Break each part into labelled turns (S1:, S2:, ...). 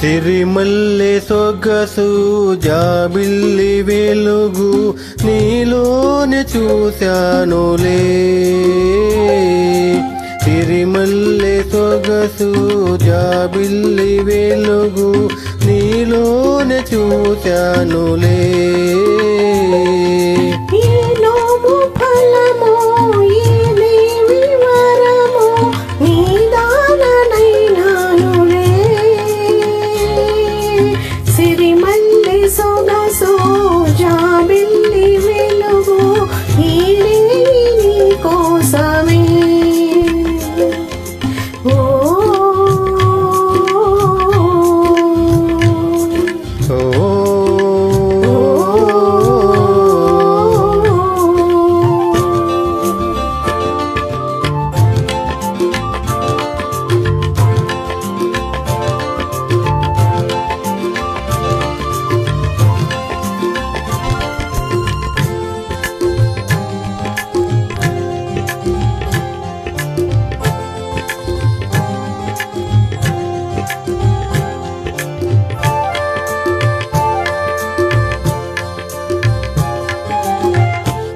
S1: సిరిమల్లె సొగసు జాబిల్లి వెలుగు నీలోనే చూశానులే. సిరిమల్లె సొగసు జాబిల్లి వెలుగు నీలోనే చూశానులే.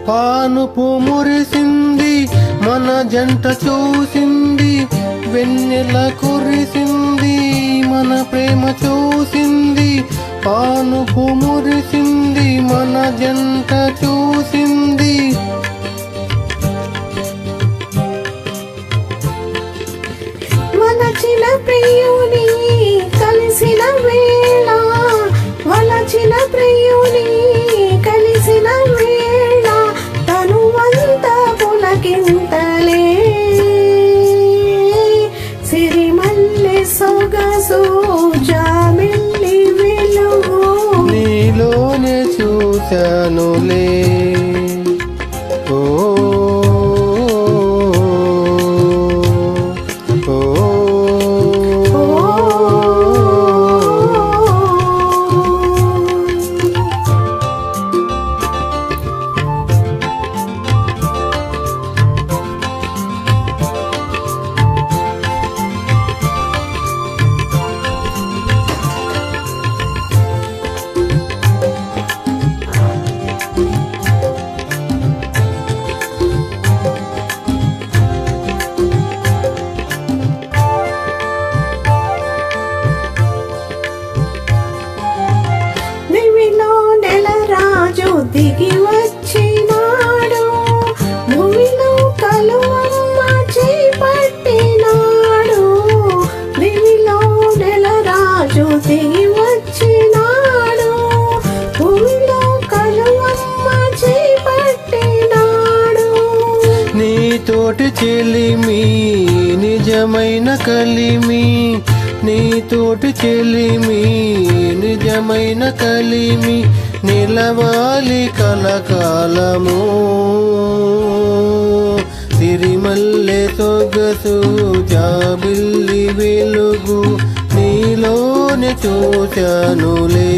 S1: పానుపు మురిసింది మన జంట చూసింది వెన్నెల కురిసింది మన ప్రేమ చూసింది పానుపు మురిసింది మన జంట చూసింది.
S2: వలచిన ప్రియుని కలిసిన వేళ వలచిన ప్రియుని
S1: చూశానులే
S2: వచ్చినాడు. భూమిలో కలువమ్మ చేపట్టినాడు.
S1: నీతోటి చెలిమి నిజమైన కలిమి. నీతోటి చెలిమి నిజమైన కలిమి. నిలవాలి కలకాలము. తిరిమల్లె సొగసు జాబిల్లి వెలుగు. చూశానులే.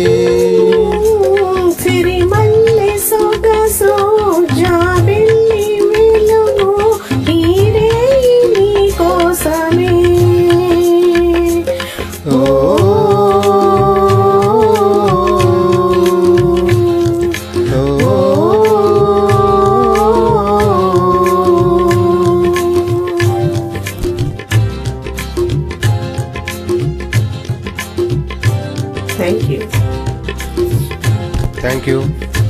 S1: Thank you.